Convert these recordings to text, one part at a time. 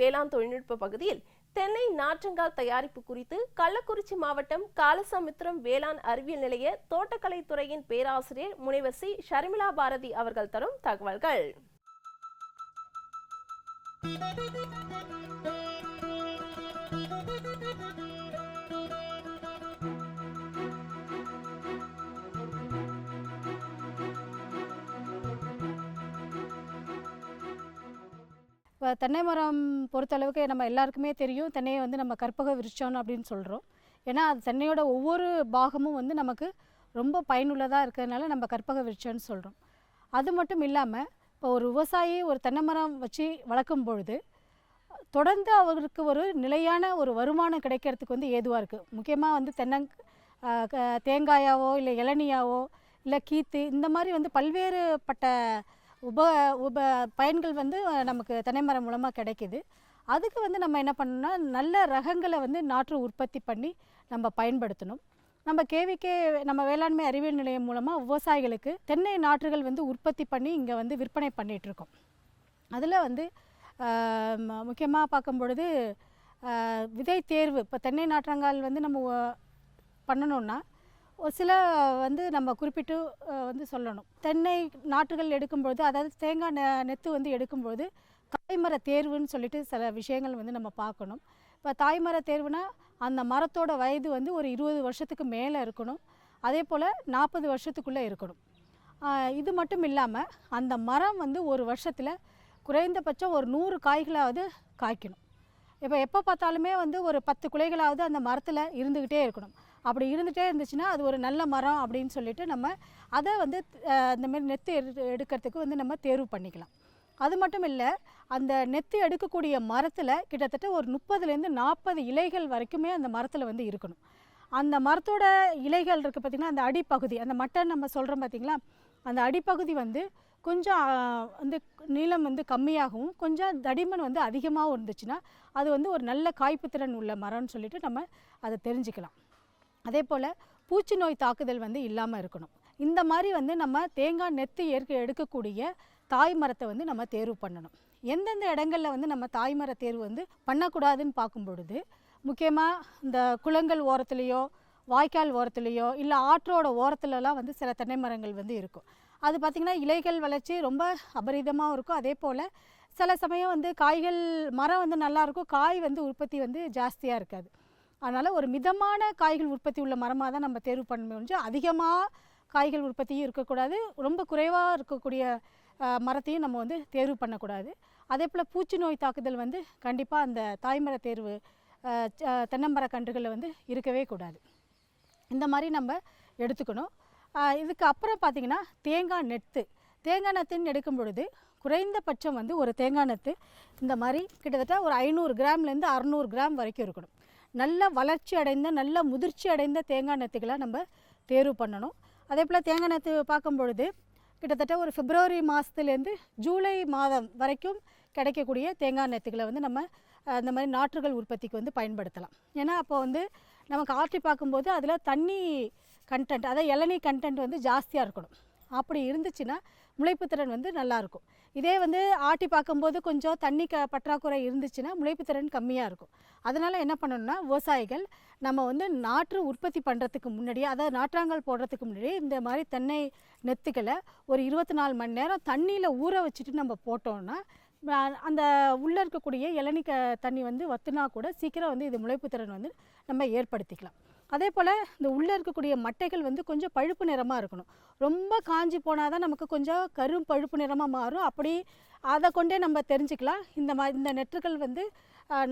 வேளாண் தொழில்நுட்ப பகுதியில் தென்னை நாற்றங்கால் தயாரிப்பு குறித்து கள்ளக்குறிச்சி மாவட்டம் காலசமுத்திரம் வேளாண் அறிவியல் நிலைய தோட்டக்கலை துறையின் பேராசிரியர் முனைவர் சி. ஷர்மிளா பாரதி அவர்கள் தரும் தகவல்கள். இப்போ தென்னை மரம் பொறுத்தளவுக்கு நம்ம எல்லாருக்குமே தெரியும். தென்னையை வந்து நம்ம கற்பக விருட்சம் அப்படின்னு சொல்கிறோம் ஏன்னா அது தென்னையோட ஒவ்வொரு பாகமும் வந்து நமக்கு ரொம்ப பயனுள்ளதாக இருக்கிறதுனால நம்ம கற்பக விருட்சம்னு சொல்கிறோம் அது மட்டும் இல்லாமல் இப்போ ஒரு விவசாயி ஒரு தென்னை மரம் வச்சு வளர்க்கும் பொழுது தொடர்ந்து அவருக்கு ஒரு நிலையான ஒரு வருமானம் கிடைக்கிறதுக்கு வந்து ஏதுவாக இருக்குது முக்கியமாக வந்து தென்னங் க- தேங்காயாவோ இல்லை இளநியாவோ இல்லை கீத்து இந்த மாதிரி வந்து பல்வேறுபட்ட உப உப பயன்கள் வந்து நமக்கு நமக்கு தென்னைமரம் மூலமாக கிடைக்குது. அதுக்கு வந்து நம்ம என்ன பண்ணணும்னா நல்ல ரகங்களை வந்து நாற்று உற்பத்தி பண்ணி நம்ம பயன்படுத்தணும். நம்ம கேவிகே நம்ம வேளாண்மை அறிவியல் நிலையம் மூலமாக விவசாயிகளுக்கு தென்னை நாற்றுகள் வந்து உற்பத்தி பண்ணி இங்கே வந்து விற்பனை பண்ணிகிட்ருக்கோம் அதில் வந்து முக்கியமாக பார்க்கும் பொழுது விதை தேர்வு இப்போ தென்னை நாற்றங்கால் வந்து நம்ம பண்ணணுன்னா ஒரு சில வந்து நம்ம குறிப்பிட்டு வந்து சொல்லணும். தென்னை நாற்றுகள் எடுக்கும்பொழுது அதாவது தேங்காய் நெ நெத்து வந்து எடுக்கும்பொழுது தாய்மர தேர்வுன்னு சொல்லிட்டு சில விஷயங்கள் வந்து நம்ம பார்க்கணும். இப்போ தாய்மர தேர்வுனா அந்த மரத்தோட வயது வந்து ஒரு இருபது வருஷத்துக்கு மேலே இருக்கணும். அதே போல் நாற்பது வருஷத்துக்குள்ளே இருக்கணும். இது மட்டும் இல்லாமல் அந்த மரம் வந்து ஒரு வருஷத்தில் குறைந்தபட்சம் ஒரு நூறு காய்களாவது காய்க்கணும். இப்போ எப்போ பார்த்தாலுமே வந்து ஒரு பத்து குலைகளாவது அந்த மரத்தில் இருந்துக்கிட்டே இருக்கணும். அப்படி இருந்துகிட்டே இருந்துச்சுன்னா அது ஒரு நல்ல மரம் அப்படின்னு சொல்லிட்டு நம்ம அதை வந்து இந்தமாரி நெத்து எடு எடுக்கிறதுக்கு வந்து நம்ம தேர்வு பண்ணிக்கலாம். அது மட்டும் இல்லை அந்த நெத்து எடுக்கக்கூடிய மரத்தில் கிட்டத்தட்ட ஒரு முப்பதுலேருந்து நாற்பது இலைகள் வரைக்குமே அந்த மரத்தில் வந்து இருக்கணும். அந்த மரத்தோட இலைகள் இருக்குது பார்த்திங்கன்னா அந்த அடிப்பகுதி அந்த மட்டை நம்ம சொல்கிறோம் பார்த்திங்களா அந்த அடிப்பகுதி வந்து கொஞ்சம் வந்து நீளம் வந்து கம்மியாகவும் கொஞ்சம் தடிமன் வந்து அதிகமாகவும் இருந்துச்சுன்னா அது வந்து ஒரு நல்ல காய்ப்புத்திறன் உள்ள மரம்னு சொல்லிட்டு நம்ம அதை தெரிஞ்சுக்கலாம். அதே போல் பூச்சி நோய் தாக்குதல் வந்து இல்லாமல் இருக்கணும். இந்த மாதிரி வந்து நம்ம தேங்காய் நெத்து ஏற்க எடுக்கக்கூடிய தாய் மரத்தை வந்து நம்ம தேர்வு பண்ணணும். எந்தெந்த இடங்களில் வந்து நம்ம தாய்மர தேர்வு வந்து பண்ணக்கூடாதுன்னு பார்க்கும் பொழுது முக்கியமாக இந்த குளங்கள் ஓரத்துலேயோ வாய்க்கால் ஓரத்துலேயோ இல்லை ஆற்றோட ஓரத்துலலாம் வந்து சில தென்னை மரங்கள் வந்து இருக்கும். அது பார்த்திங்கன்னா இலைகள் வளர்ச்சி ரொம்ப அபரிதமாக இருக்கும். அதே போல் சில சமயம் வந்து காய்கள் மரம் வந்து நல்லாயிருக்கும் காய் வந்து உற்பத்தி வந்து ஜாஸ்தியாக இருக்காது. அதனால் ஒரு மிதமான காய்கள் உற்பத்தி உள்ள மரமாக தான் நம்ம தேர்வு பண்ண முடிஞ்சு அதிகமாக காய்கள் உற்பத்தியும் இருக்கக்கூடாது ரொம்ப குறைவாக இருக்கக்கூடிய மரத்தையும் நம்ம வந்து தேர்வு பண்ணக்கூடாது. அதே போல் பூச்சி நோய் தாக்குதல் வந்து கண்டிப்பாக அந்த தாய்மர தேர்வு அஹ், தென்னமர கன்றுகளில் வந்து இருக்கவே கூடாது. இந்த மாதிரி நம்ம எடுத்துக்கணும். இதுக்கு அப்புறம் பார்த்திங்கன்னா தேங்காய் நெத்து. தேங்காய் நெத்துன்னு எடுக்கும் பொழுது குறைந்தபட்சம் வந்து ஒரு தேங்காய் நெத்து இந்த மாதிரி கிட்டத்தட்ட ஒரு ஐநூறு கிராம்லேருந்து அறநூறு கிராம் வரைக்கும் இருக்கணும். நல்ல வளர்ச்சி அடைந்த நல்ல முதிர்ச்சி அடைந்த தேங்காய் நத்துக்களை நம்ம தேர்வு பண்ணணும். அதே போல் தேங்காய் நத்து பார்க்கும் பொழுது கிட்டத்தட்ட ஒரு பிப்ரவரி மாதத்துலேருந்து ஜூலை மாதம் வரைக்கும் கிடைக்கக்கூடிய தேங்காய் நத்துக்களை வந்து நம்ம அந்த மாதிரி நாற்றுகள் உற்பத்திக்கு வந்து பயன்படுத்தலாம். ஏன்னா அப்போ வந்து நமக்கு ஆற்றி பார்க்கும்போது அதில் தண்ணி கண்டென்ட் அதாவது இளநீ கண்டென்ட் வந்து ஜாஸ்தியாக இருக்கணும். அப்படி இருந்துச்சுன்னா முளைப்புத்திறன் வந்து நல்லாயிருக்கும் இதே வந்து ஆட்டி பார்க்கும்போது கொஞ்சம் தண்ணி க பற்றாக்குறை இருந்துச்சுன்னா முளைப்புத்திறன் கம்மியாக இருக்கும். அதனால் என்ன பண்ணணும்னா விவசாயிகள் நம்ம வந்து நாற்று உற்பத்தி பண்ணுறதுக்கு முன்னாடியே அதாவது நாற்றாங்கல் போடுறதுக்கு முன்னாடியே இந்த மாதிரி தென்னை நெத்துக்களை ஒரு இருபத்தி நாலு மணி நேரம் தண்ணியில் ஊற வச்சுட்டு நம்ம போட்டோம்னா அந்த உள்ளே இருக்கக்கூடிய இளநீ தண்ணி வந்து வத்துனா கூட சீக்கிரம் வந்து இது முளைப்புத்திறன் வந்து நம்ம ஏற்படுத்திக்கலாம். அதே போல் இந்த உள்ளே இருக்கக்கூடிய மட்டைகள் வந்து கொஞ்சம் பழுப்பு நிறமாக இருக்கணும். ரொம்ப காஞ்சி போனால் தான் நமக்கு கொஞ்சம் கரும் பழுப்பு நிறமாக மாறும். அப்படி அதை கொண்டே நம்ம தெரிஞ்சுக்கலாம். இந்த மா இந்த நெற்றுகள் வந்து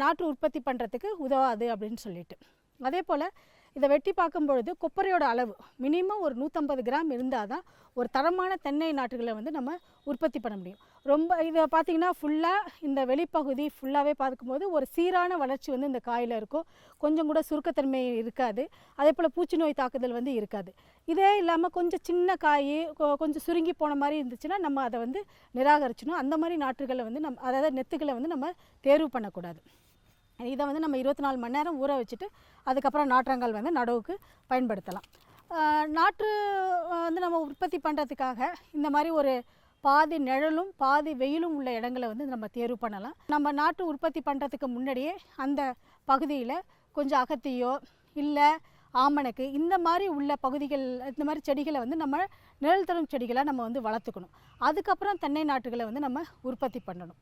நாற்று உற்பத்தி பண்ணுறதுக்கு உதவாது அப்படின்னு சொல்லிட்டு. அதே போல் இதை வெட்டி பார்க்கும் பொழுது கொப்பரையோட அளவு மினிமம் ஒரு நூற்றம்பது கிராம் இருந்தால் தான் ஒரு தரமான தென்னை நாற்றுகளை வந்து நம்ம உற்பத்தி பண்ண முடியும். ரொம்ப இதை பார்த்தீங்கன்னா ஃபுல்லாக இந்த வெளிப்பகுதி ஃபுல்லாகவே பார்க்கும்போது ஒரு சீரான வளர்ச்சி வந்து இந்த காயில் இருக்கும். கொஞ்சம் கூட சுருக்கத்தன்மை இருக்காது. அதே போல் பூச்சி நோய் தாக்குதல் வந்து இருக்காது. இதே இல்லாமல் கொஞ்சம் சின்ன காய் கொ- கொஞ்சம் சுருங்கி போன மாதிரி இருந்துச்சுன்னா நம்ம அதை வந்து நிராகரிச்சிடணும். அந்த மாதிரி நாற்றுகளை வந்து நம்ம அதாவது நெத்துக்களை வந்து நம்ம தேர்வு பண்ணக்கூடாது. இதை வந்து நம்ம இருபத்தி நாலு மணி நேரம் ஊற வச்சுட்டு அதுக்கப்புறம் நாற்றங்கால் வந்து நடவுக்கு பயன்படுத்தலாம். நாற்று வந்து நம்ம உற்பத்தி பண்ணுறதுக்காக இந்த மாதிரி ஒரு பாதி நிழலும் பாதி வெயிலும் உள்ள இடங்களை வந்து நம்ம தேர்வு பண்ணலாம். நம்ம நாட்டு உற்பத்தி பண்ணுறதுக்கு முன்னாடியே அந்த பகுதியில் கொஞ்சம் அகத்தியோ இல்லை ஆமணக்கு இந்த மாதிரி உள்ள பகுதிகள் இந்த மாதிரி செடிகளை வந்து நம்ம நிழல் தரும் செடிகளாக நம்ம வந்து வளர்த்துக்கணும். அதுக்கப்புறம் தென்னை நாட்டுகளை வந்து நம்ம உற்பத்தி பண்ணணும்.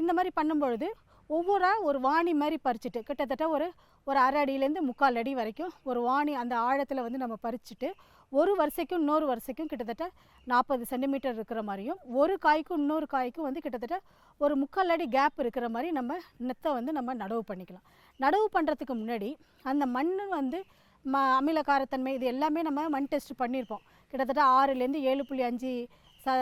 இந்த மாதிரி பண்ணும்பொழுது ஒவ்வொரு ஒரு வாணி மாதிரி பறிச்சுட்டு கிட்டத்தட்ட ஒரு ஒரு அரை அடியிலேருந்து முக்கால் அடி வரைக்கும் ஒரு வாணி அந்த ஆழத்தில் வந்து நம்ம பறிச்சுட்டு ஒரு வரிசைக்கும் இன்னொரு வரிசைக்கும் கிட்டத்தட்ட நாற்பது சென்டிமீட்டர் இருக்கிற மாதிரியும் ஒரு காய்க்கும் இன்னொரு காய்க்கும் வந்து கிட்டத்தட்ட ஒரு முக்கால் அடி கேப் இருக்கிற மாதிரி நம்ம நெத்தை வந்து நம்ம நடவு பண்ணிக்கலாம். நடவு பண்ணுறதுக்கு முன்னாடி அந்த மண் வந்து ம அமிலக்காரத்தன்மை இது எல்லாமே நம்ம மண் டெஸ்ட் பண்ணியிருப்போம் கிட்டத்தட்ட ஆறுலேருந்து ஏழு புள்ளி அஞ்சு ச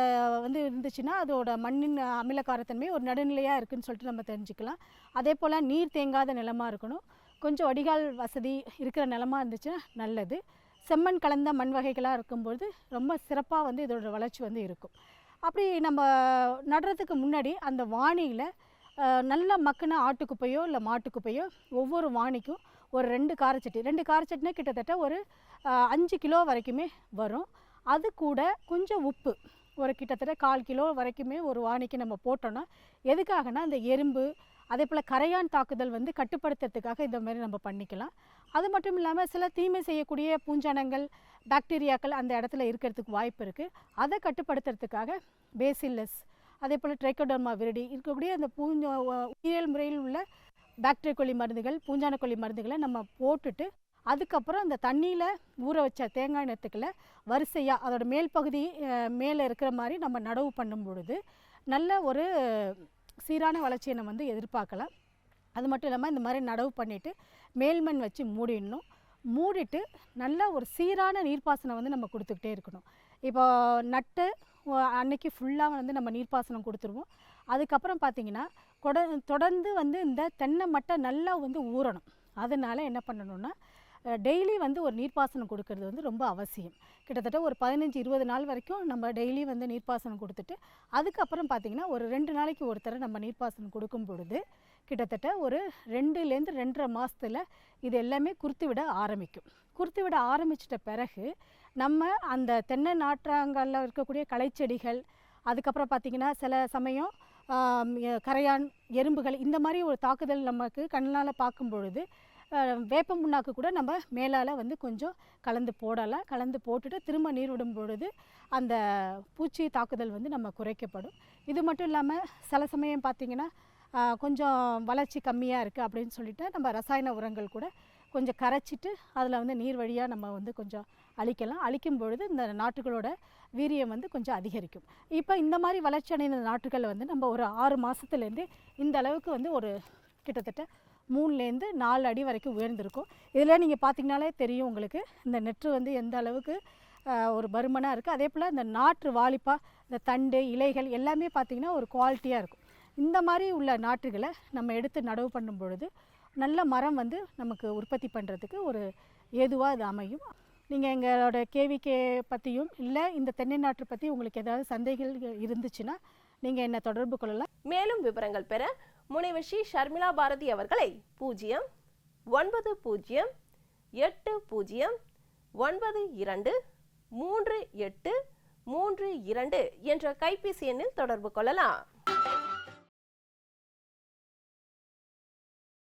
வந்து இருந்துச்சுன்னா அதோட மண்ணின் அமிலக்காரத்தன்மை ஒரு நடுநிலையாக இருக்குதுன்னு சொல்லிட்டு நம்ம தெரிஞ்சுக்கலாம். அதே போல் நீர் தேங்காத நிலமாக இருக்கணும். கொஞ்சம் வடிகால் வசதி இருக்கிற நிலமா இருந்துச்சுன்னா நல்லது. செம்மண் கலந்த மண் வகைகளாக இருக்கும்போது ரொம்ப சிறப்பாக வந்து இதோட வளர்ச்சி வந்து இருக்கும். அப்படி நம்ம நடுறதுக்கு முன்னாடி அந்த வாணியில் நல்ல மக்கின ஆட்டுக்குப்பையோ இல்லை மாட்டுக்குப்பையோ ஒவ்வொரு வாணிக்கும் ஒரு ரெண்டு காரச்சட்டி. ரெண்டு காரச்சட்டினா கிட்டத்தட்ட ஒரு அஞ்சு கிலோ வரைக்குமே வரும். அது கூட கொஞ்சம் உப்பு. ஒரு கிட்டத்தட்ட கால் கிலோ வரைக்குமே ஒரு வாணிக்கு நம்ம போட்டோன்னா எதுக்காகனா அந்த எறும்பு அதே போல் கரையான் தாக்குதல் வந்து கட்டுப்படுத்துறதுக்காக இந்த மாதிரி நம்ம பண்ணிக்கலாம். அது மட்டும் இல்லாமல் சில தீமை செய்யக்கூடிய பூஞ்சானங்கள் பாக்டீரியாக்கள் அந்த இடத்துல இருக்கிறதுக்கு வாய்ப்பு இருக்குது அதை கட்டுப்படுத்துறதுக்காக பேசில்லஸ் அதே போல் ட்ரைக்கோடர்மா விரடி இருக்கக்கூடிய அந்த பூஞ்ச உயிரியல் முறையில் உள்ள பாக்டீரியா கொல்லி மருந்துகள் பூஞ்சான கொல்லி மருந்துகளை நம்ம போட்டுட்டு அதுக்கப்புறம் அந்த தண்ணியில் ஊற வச்ச தேங்காய் நெத்துக்களை வரிசையாக அதோட மேல் பகுதி மேலே இருக்கிற மாதிரி நம்ம நடவு பண்ணும் பொழுது நல்ல ஒரு சீரான வளர்ச்சியை நம்ம வந்து எதிர்பார்க்கலாம். அது மட்டும் இல்லாமல் இந்த மாதிரி நடவு பண்ணிவிட்டு மேல்மண் வச்சு மூடிடணும். மூடிட்டு நல்ல ஒரு சீரான நீர்ப்பாசனம் வந்து நம்ம கொடுத்துக்கிட்டே இருக்கணும். இப்போ நட்டு அன்னைக்கு ஃபுல்லாக வந்து நம்ம நீர்ப்பாசனம் கொடுத்துருவோம். அதுக்கப்புறம் பார்த்திங்கன்னா கொட தொடர்ந்து வந்து இந்த தென்னை மட்டை நல்லா வந்து ஊறணும். அதனால் என்ன பண்ணணும்னா டெய்லி வந்து ஒரு நீர்ப்பாசனம் கொடுக்கறது வந்து ரொம்ப அவசியம். கிட்டத்தட்ட ஒரு பதினஞ்சு இருபது நாள் வரைக்கும் நம்ம டெய்லி வந்து நீர்ப்பாசனம் கொடுத்துட்டு அதுக்கப்புறம் பார்த்திங்கன்னா ஒரு ரெண்டு நாளைக்கு ஒருத்தர நம்ம நீர்ப்பாசனம் கொடுக்கும் பொழுது கிட்டத்தட்ட ஒரு ரெண்டுலேருந்து ரெண்டரை மாதத்தில் இது எல்லாமே குருத்து விட ஆரம்பிக்கும். குருத்து விட ஆரம்பிச்சிட்ட பிறகு நம்ம அந்த தென்னை நாற்றாங்கல்ல இருக்கக்கூடிய களைச்செடிகள் அதுக்கப்புறம் பார்த்திங்கன்னா சில சமயம் கரையான் எறும்புகள் இந்த மாதிரி ஒரு தாக்குதல் நமக்கு கண்ணால் பார்க்கும் பொழுது வேப்ப முன்னாக்கு கூட நம்ம மேலால் வந்து கொஞ்சம் கலந்து போடலாம். கலந்து போட்டுட்டு திரும்ப நீர் விடும் பொழுது அந்த பூச்சி தாக்குதல் வந்து நம்ம குறைக்கப்படும். இது மட்டும் இல்லாமல் சில சமயம் பார்த்திங்கன்னா கொஞ்சம் வளர்ச்சி கம்மியாக இருக்குது அப்படின்னு சொல்லிட்டு நம்ம ரசாயன உரங்கள் கூட கொஞ்சம் கரைச்சிட்டு அதில் வந்து நீர் வழியாக நம்ம வந்து கொஞ்சம் அழிக்கலாம். அழிக்கும் பொழுது இந்த நாட்டுகளோட வீரியம் வந்து கொஞ்சம் அதிகரிக்கும். இப்போ இந்த மாதிரி வளர்ச்சி அடைந்த நாட்டுகளை வந்து நம்ம ஒரு ஆறு மாதத்துலேருந்து இந்த அளவுக்கு வந்து ஒரு கிட்டத்தட்ட மூணுலேருந்து நாலு அடி வரைக்கும் உயர்ந்திருக்கும். இதில் நீங்கள் பார்த்தீங்கனாலே தெரியும் உங்களுக்கு இந்த நெற்று வந்து எந்த அளவுக்கு ஒரு பருமனாக இருக்குது அதே போல் இந்த நாற்று வாலிப்பாக இந்த தண்டு இலைகள் எல்லாமே பார்த்திங்கன்னா ஒரு குவாலிட்டியாக இருக்கும். இந்த மாதிரி உள்ள நாற்றுகளை நம்ம எடுத்து நடவு பண்ணும் பொழுது நல்ல மரம் வந்து நமக்கு உற்பத்தி பண்ணுறதுக்கு ஒரு ஏதுவாக அது அமையும். நீங்கள் எங்களோட கேவிகே பற்றியும் இல்லை இந்த தென்னை நாற்று பற்றி உங்களுக்கு ஏதாவது சந்தேகங்கள் இருந்துச்சுன்னா நீங்கள் என்னை தொடர்பு கொள்ளலாம். மேலும் விவரங்கள் பெற முனைவஷி ஷர்மிளா பாரதி அவர்களை பூஜ்ஜியம் ஒன்பது பூஜ்ஜியம் எட்டு பூஜ்ஜியம் ஒன்பது இரண்டு மூன்று எட்டு மூன்று இரண்டு என்ற கைபேசி எண்ணில் தொடர்பு கொள்ளலாம்.